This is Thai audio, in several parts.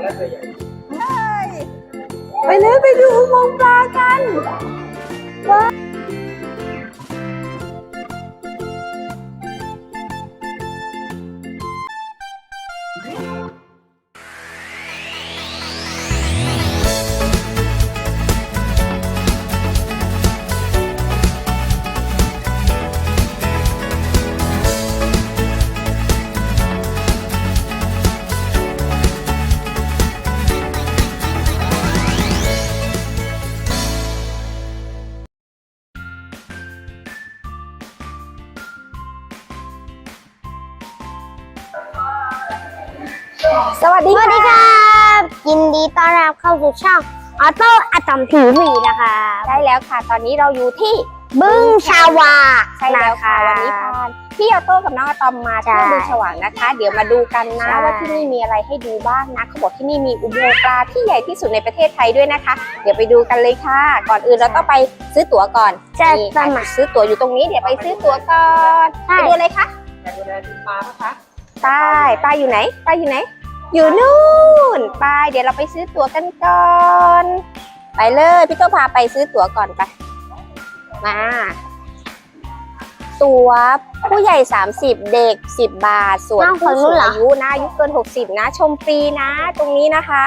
อนแรกตัวใหญ่ไปเลยไปดูอุโมงค์ปลากันว้า สู่ช่องออโต้อะตอมทีวีนะคะใช่แล้วค่ะ ตอนนี้เราอยู่ที่บึ้งชาวาใช่แล้วค่ะ วันนี้พาพี่ออโต้กับน้องอะตอมมาใช่เที่ยวบึงฉวางนะคะ เดี๋ยวมาดูกันนะใช่ว่าที่นี่มีอะไรให้ดูบ้างนะเขาบอกที่นี่มีอุโมงค์ปลาที่ใหญ่ที่สุดในประเทศไทยด้วยนะคะ เดี๋ยวไปดูกันเลยค่ะ ก่อนอื่นเราต้องไปซื้อตั๋วก่อนจะนี่สค่ะมัครซื้อตั๋วอยู่ตรงนี้เดี๋ยวไปซื้อตั๋วก่อนใช่ไปดูเลยค่ะอยากดูแลติดปลาปะคะไปไปอยู่ไหนไปอยู่ไหน อยู่นู่น ไป เดี๋ยวเราไปซื้อตั๋วกันก่อน ไปเลย พี่โตพาไปซื้อตั๋วก่อนไปมา ตั๋วผู้ใหญ่ 30 เด็ก 10 บาท ส่วนอ้าวผู้ฝั่งนู้สูนงเหรออายุนะอายุเกิน 60 นะ ชมฟรีนะ ตรงนี้นะคะ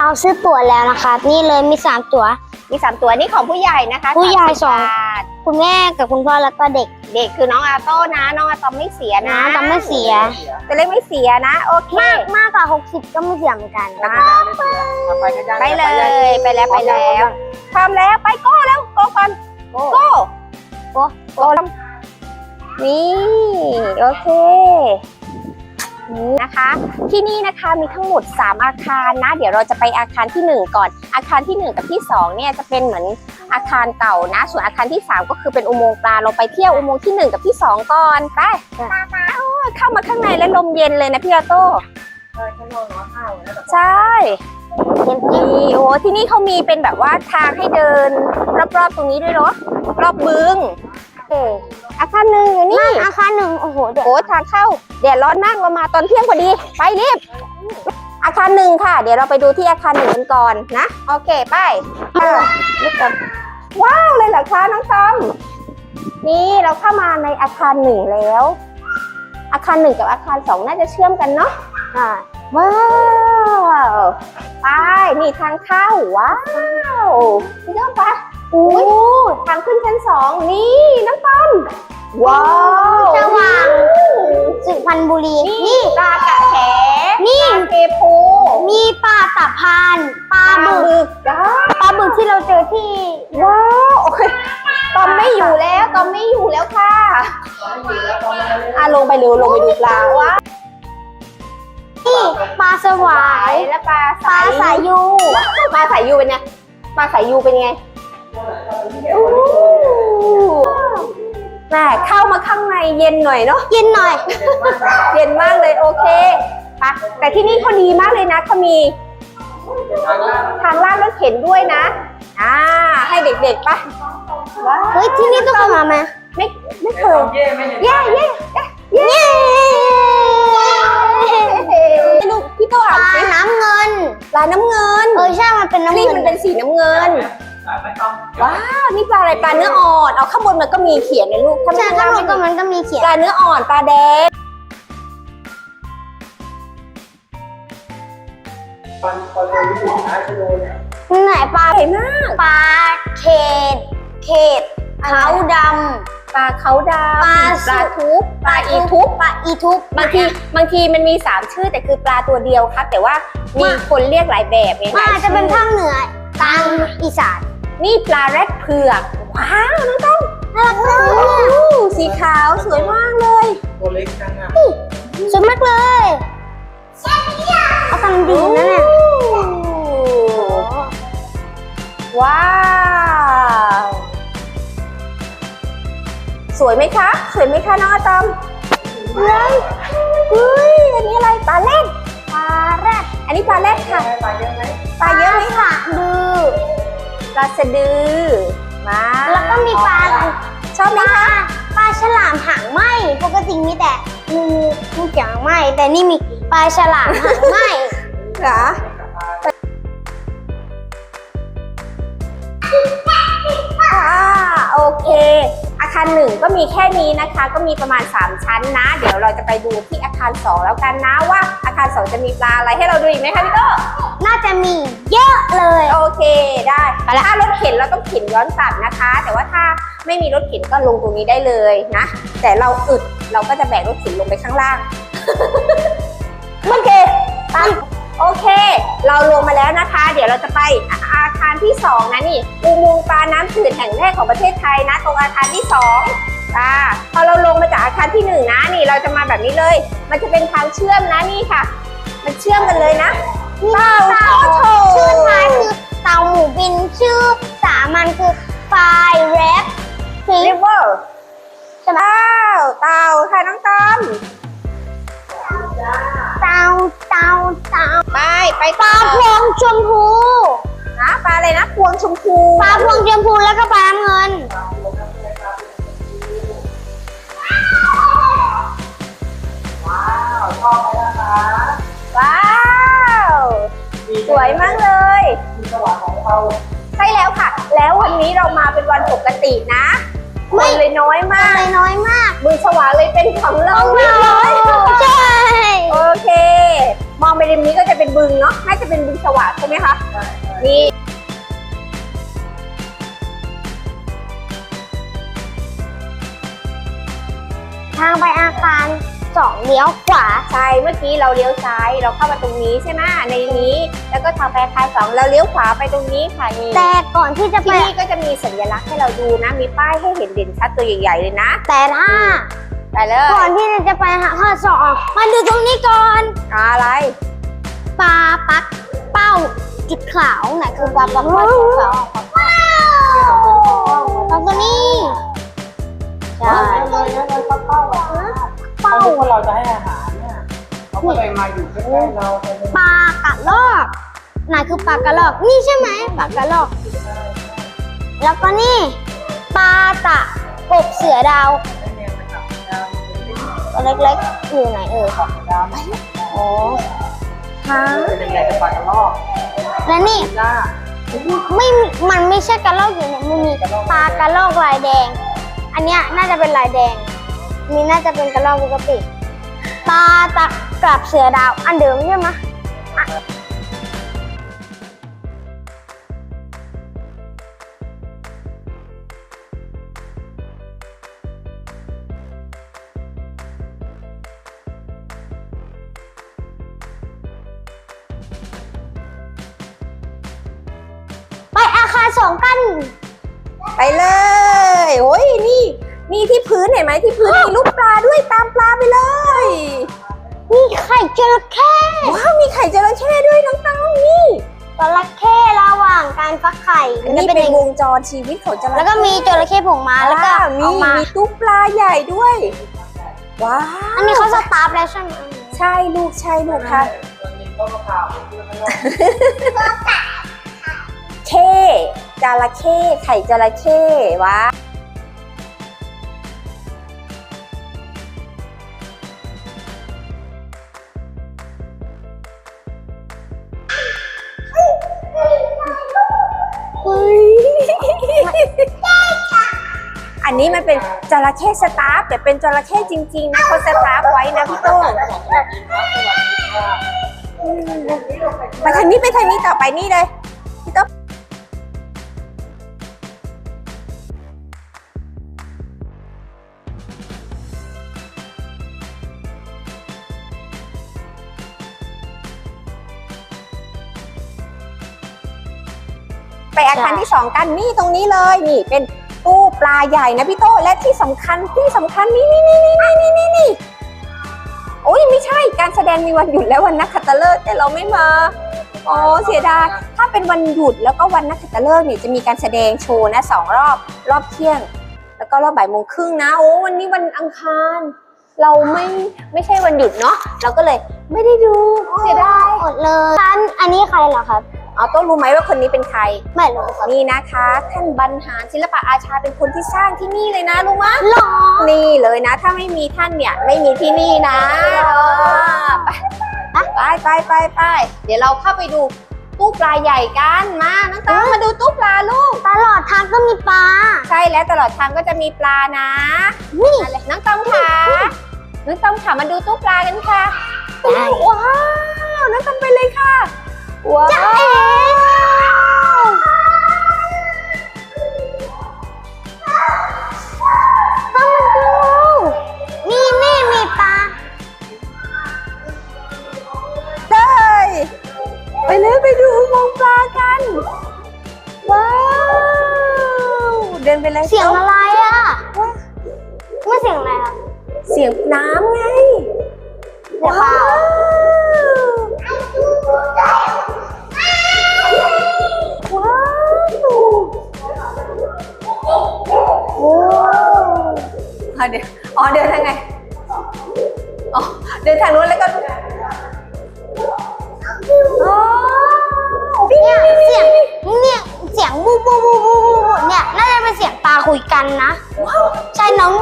เอาซื้อตั๋วแล้วนะคะ นี่เลยมีสามตั๋ว มี3ตั๋วนี่ของผู้ใหญ่นะคะผู้ใหญ่30สอง บาทคุณแม่กับคุณพ่อแล้วก็เด็กเด็กคือน้องอาโต้นะ น้องอาตอมไม่เสียนะนะต้องไม่เสียจะเล็กไม่เสียนะ โอเค มากมากกว่า60 ก็ไม่เสียเหมือนกันมาเอาไปกันยังไปเลย ไปแล้วไปแล้วพร้อมแล้วไปโก้แล้วโก้ก่อนโอ้โก้โก้โก้แล้วนี่โอเค นี่นะคะ ที่นี่นะคะมีทั้งหมด 3 อาคารนะ เดี๋ยวเราจะไปอาคารที่ 1 ก่อน อาคารที่ 1 กับที่2เนี่ยจะเป็นเหมือนอาคารเก่านะ ส่วนอาคารที่ 3 ก็คือเป็นอุโมงค์ปลาเราไปเที่ยวอุโมงค์ที่ 1 กับที่ 2 ก่อนไปโอ้ยเข้ามาข้างในแล้วลมเย็นเลยนะพี่อาโต้ใช่ข้างนอกร้อนห้าวนะแต่ใช่นี่โอ้ที่นี่เขามีเป็นแบบว่าทางให้เดิน รอบๆตรงนี้ด้วยเนาะรอบบึงเอออาคารหนึ่งอยู่นี่นั่นอาคารหนึ่งโอ้โหเดี๋ยวโอ้ทางเข้าแดดร้อนมากเรามาตอนเที่ยงพอดี ไปรีบอาคารหนึ่งค่ะ เดี๋ยวเราไปดูที่อาคารหนึ่งกันก่อนนะโอเคไปอะรีบกันว้าวเลยเหรอคะน้องตอมนี่เราเข้ามาในอาคารหนึ่งแล้ว อาคารหนึ่งกับอาคารสองน่าจะเชื่อมกันเนาะอ่าว้าวไปนี่ทางเข้าว้าวพี่ต้อมไป อู้ทางขึ้นชั้นสองนี่น้องต้อมว้าวสว่างสุพรรณบุรี นี่นี่ปลากระแหนี่ปลาเทพูมีปลาตะพานปลาปลาบึกบึกว้าวปลาบึกที่เราเจอที่ ว้าวโอเคตอมไม่อยู่แล้วตอมไม่อยู่แล้วค่ะอะลงไปเร็วลงไปดูปลาว้าวนี่ปลาสวายและปลาปลาสายยูปลาสายยูเป็นไงปลาสายยูเป็นไง แม่เข้ามาข้างในเย็นหน่อยเนาะ เย็นหน่อย เย็นมากเลยโอเคปะแต่ที่นี่เขาดีมากเลยนะเขามีทางลาดรถเข็นด้วยนะ อ่า ให้เด็กๆปะว้าวเฮ้ยที่นี่ต้องเคยมาไหมไม่ไม่เคเอยยเย่ไม่เห็นเย้เย้เย้ลูกพี่โตปอ่านลาสิน้ำเงินปลาน้ำเงิน เออใช่ มันเป็นน้ำนี่เงิน ว้าวนี่ปลาอะไรปลาเนื้ออ่อนเอาข้างบนมันก็มีเขียนเลยลูกถ้าไม่ใช่ข้างข้างล่างบไม่นก็มีมันก็มีเขียนปลาเนื้ออ่อนปลาแดงตอนตอนเราอยู่สุดท้ายจะโดนไหนปลาใหญ่มากปลาเขตเขตเขาดปลาเขาดำปลาปลาทุบำปลาอีทุบปลาอีทุบบางทีบางทีมันมีสามชื่อแต่คือปลาตัวเดียวครับ แต่ว่ามีคนเรียกหลายแบบไงหมันลายอาจจะชื่อเป็นภาคเหนือ กลางอีสาน นี่ปลาแรดเผือก ว้าวน้องต้องน่ารักมากโอ้สีขาวสวยมากเลยตัวเล็กจังอะสวยมากเลยเอากันดีนะเนี่ยว้าว สวยไหมคะ สวยไหมคะน้องอาตอมเฮ้ยเฮ้ยอันนี้อะไรปลาเล่นปลาแรดอันนี้ปลาเล่นค่ะ ปลาเยอะไหมปลาเยอะไหมปลาดือ ปลาสะดือ มา แล้วก็มีปลาชอบไหมคะปลาฉลามหางไหมปกติมีแต่งูงูหางไหมแต่นี่มีปลาฉลามหางไหมเหรอารหนึ่งก็มีแค่นี้นะคะ ก็มีประมาณ 3 ชั้นนะ เดี๋ยวเราจะไปดูที่อาคาร 2 แล้วกันนะว่าอาคาร 2 จะมีปลาอะไรให้เราดูอีกไหมคะพี่โตน่าจะมีเยอะเลย โอเคได้ถ้ารถเข็นเราต้องเข็นย้อนกลับนะคะ แต่ว่าถ้าไม่มีรถเข็นก็ลงตรงนี้ได้เลยนะ แต่เราอึดเราก็จะแบกรถเข็นลงไปข้างล่างโอเคไป โอเค เราลงมาแล้วนะคะ เดี๋ยวเราจะไปอาคารที่สองนะนี่อุโมงค์ปลาน้ำจืดแห่งแรกของประเทศไทยนะ ตรงอาคารที่สองอ่าพอเราลงมาจากอาคารที่หนึ่งนะนี่เราจะมาแบบนี้เลย มันจะเป็นทางเชื่อมนะนี่ค่ะ มันเชื่อมกันเลยนะเต่าโถชื่อไทยคือเต่าหมูบินชื่อสามัญคือไฟแรปฟิริชเวอร์ใช่ไหมเต่าค่ะน้องตอมเต่า เต่าเต่าไปไปปลาพวงชมพูนะปลาอะไรนะพวงชมพูปลาพวงชมพูแล้วก็ปลาน้ำเงิน ว้าวชอบไหมนะคะว้าวสวยมากเลยมีสว่างของเราใช่แล้วค่ะ แล้ววันนี้เรามาเป็นวันปกตินะไม่คนเลยน้อยมากเลยน้อยมากมือสว่างเลยเป็นของเราใช่โอเค มองไปริมนี้ก็จะเป็นบึงเนาะน่าจะเป็นบึงสว่างใช่ไหมคะนี่ทางไปอาคารสองเลี้ยวขวาใช่เมื่อกี้เราเลี้ยวซ้ายเราเข้ามาตรงนี้ใช่ไหมในนี้ แล้วก็ทางไปอาคารสองเราเลี้ยวขวาไปตรงนี้ค่ะนี่แต่ก่อนที่จะไปที่นี่ก็จะมีสัญลักษณ์ให้เราดูนะ มีป้ายให้เห็นเด่นชัดตัวใหญ่ๆเลยนะ แต่ถ้า ไปเลยก่อนที่จะไปหาข้อสอบมาดูตรงนี้ก่อนอะไรปลาปักเป้าจุดขาวไหนคือปลาปักเป้าจุดขาวว้าวตรงตัวนี้ใช่เลยเลยเลยเข้าเข้าอะเป้าพวกเราจะให้อาหารเนี่ยเขาก็เลยมาอยู่ใกล้ๆเราไปเลยปลากระลอกไหนคือปลากระลอกนี่ใช่ไหมปลากระลอก แล้วก็นี่ปลาตะกบเสือดาว ตัวเล็กๆอยู่ไหนเอ่ยดาวโอ้ฮะเป็นยังไงกับปลากระรอกและนี่จ้าไม่มีมันไม่ใช่กระรอกอยู่เนี่ยมันมีปลากระรอกลายแดง อันเนี้ยน่าจะเป็นลายแดงอันนี่น่าจะเป็นกระรอกปกติปลาตะกลับเสือดาวอันเดิมใช่ไหม สองกัน ไปเลยโอ้ยนี่มีที่พื้นเห็นไหมที่พื้นมีรูปปลาด้วยตามปลาไปเลย มีไข่จระเข้ว้าวมีไข่จระเข้ด้วยน้องต้องนี่จระเข้ระหว่างการฟักไข่อันมันี้จะเป็นอย่างวงจรชีวิตของจระเข้แล้วก็มีจระเข้ผงมาแล้วก็ว้าวเอานี่มามีตู้ปลาใหญ่ด้วยว้าวอันนี้เขาสตาร์ฟแล้วใช่ไหมใช่ลูกใช่ลูกค่ะตอนเย็ นก็มาข่าวเพื่อนข้างนอกเข้จระเข้ไข่จระเข้ว้าวเฮ้ยอันนี้มันเป็นจระเข้สตาฟแต่เป็นจระเข้จริงๆนะเขาสตาฟไว้นะพี่โต้งไปทางนี้ไปทางนี้ต่อไปนี่เลย ไปอาคารที่สองกันนี่ตรงนี้เลยนี่เป็นตู้ปลาใหญ่นะพี่โต้และที่สำคัญที่สำคัญนี่นี่นี่นี่นี่นี่นี่โอ้ยไม่ใช่การแสดงมีวันหยุดและวันนักขัตฤกษ์แต่เราไม่มาอ๋อเสียดายถ้าเป็นวันหยุดแล้วก็วันนักขัตฤกษ์เนี่ยจะมีการแสดงโชว์นะสองรอบรอบเที่ยง แล้วก็รอบบ่ายโมงครึ่งนะโอ้วันนี้วันอังคาร เราไม่ไม่ใช่วันหยุดเนาะเราก็เลยไม่ได้ดูเสียดายอดเลยอันอันนี้ใครเหรอครับ เอาต้องรู้ไหมว่าคนนี้เป็นใคร ไม่รู้ครับนี่นะคะ ท่านบรรหารศิลปะอาชาเป็นคนที่สร้างที่นี่เลยนะรู้ไหมหรอนี่เลยนะ ถ้าไม่มีท่านเนี่ยไม่มีที่นี่นะเออไปไปไปไปไปเดี๋ยวเราเข้าไปดูตตู้ปลาใหญ่กันมาน้องต้องมาดูตู้ปลาลูก ตลอดทางก็มีปลา ใช่แล้วตลอดทางก็จะมีปลานะนี่อะไรน้องต้องค่ะน้องต้องค่ะมาดูตู้ปลากันค่ะได้ว้าวน้องต้องไปเลยค่ะว้าว เสียงน้ำไงเสียงเปล่าว ว้าวโอ้อะเดี๋ยวอ๋อเดินทางไง อ๋อ เดินทางนู้นแล้วก็อ๋อเนี่ยเสียงเนี่ยเสียงบูบูบูบูบูเนี่ยน่าจะเป็นเสียงปลาคุยกันนะ ใช่น้อง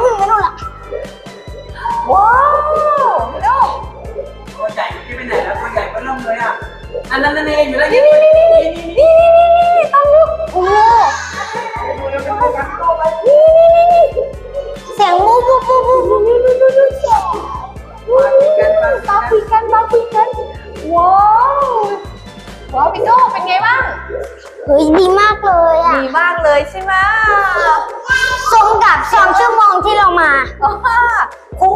อันนั้นนั่นเองอยู่แล้วนี่นี่นี่นี่นี่นี่นี่นี่นี่นี่นี่ต้องลูกโอ้โหดูแล้วเป็นการเข้าไปนี่นี่นี่นี่เสียงบูบูบูบูบูบูบูบูบูเสียงมาคุยกันมาคุยกันมาคุยกันว้าวว้าวพี่โก้เป็นไงบ้างเฮ้ยดีมากเลยอะดีมากเลยใช่ไหมสมกับสองชั่วโมงที่เรามา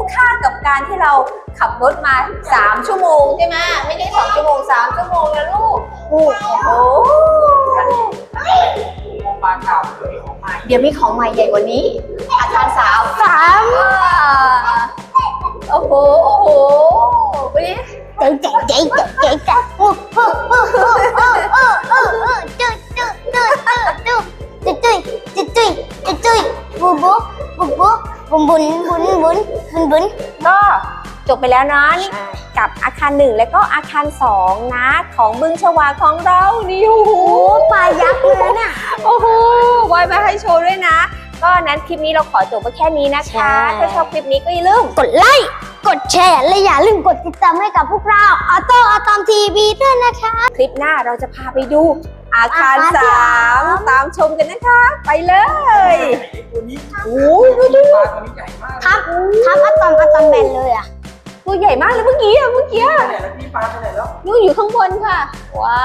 คุ้มค่ากับการที่เราขับรถมา 3 ชั่วโมงใช่ไหมไม่ใช่2ชั่วโมง 3 ชั่วโมงนะลูกโอ้โหปลาเก่าตัวนี้ของใหม่เดี๋ยวมีของใหม่ใหญ่กว่านี้ อาคารสามสามอ่าโอ้โหโอ้โหวันนี้เจ๊เจ๊เจ๊เจ๊เจ๊เจ๊โอ้โหโอ้โหโอ้โหโอ้โหโอ้โหจุ๊ยจุ๊ยจุ๊ยจุ๊ยจุ๊ยจุ๊ยจุ๊ยจุ๊ยจุ๊ยจุ๊ยบูบูบูบูบุนบุนบุนบุน บุนบุนก็จบไปแล้วนะนี่กับอาคารหนึ่งและก็อาคารสองนะของบึงชวาของเรานี่โอ้โหปลายักษ์เลยเนี่ยโอ้โหไว้มาให้โชว์ด้วยนะ ก็นั้นคลิปนี้เราขอจบไปแค่นี้นะคะ ถ้าชอบคลิปนี้ก็อย่าลืมกดไลค์กดแชร์และอย่าลืมกดติดตามให้กับพวกเราออโต้อตอมทีวีด้วยนะคะ คลิปหน้าเราจะพาไปดู อาคารอาคารสามสามตามชมกันนะคะ ไปเลยตัวนี้โอ้ยดูดิปลาตัวนี้ใหญ่มากครับครับอะตอมอะตอมแบนเลยอะตัวใหญ่มากเลยเมื่อกี้อะเมื่อกี้ไปอะไหนแล้วพี่ปลาไปไหนแล้วนู่นอยู่ข้างบนค่ะ ว้า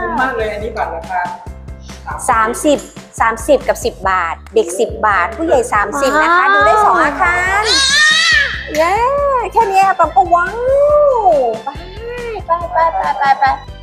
คุ้มวมากเลยอันนี้บัตรราคาสามสิบสามสิบกับสิบบาท เด็กสิบบาท ผู้ใหญ่สามสิบนะคะ ดูได้สองอาคารเย้แค่นี้ปอมก็ว้าวไปไปไปไปไปไป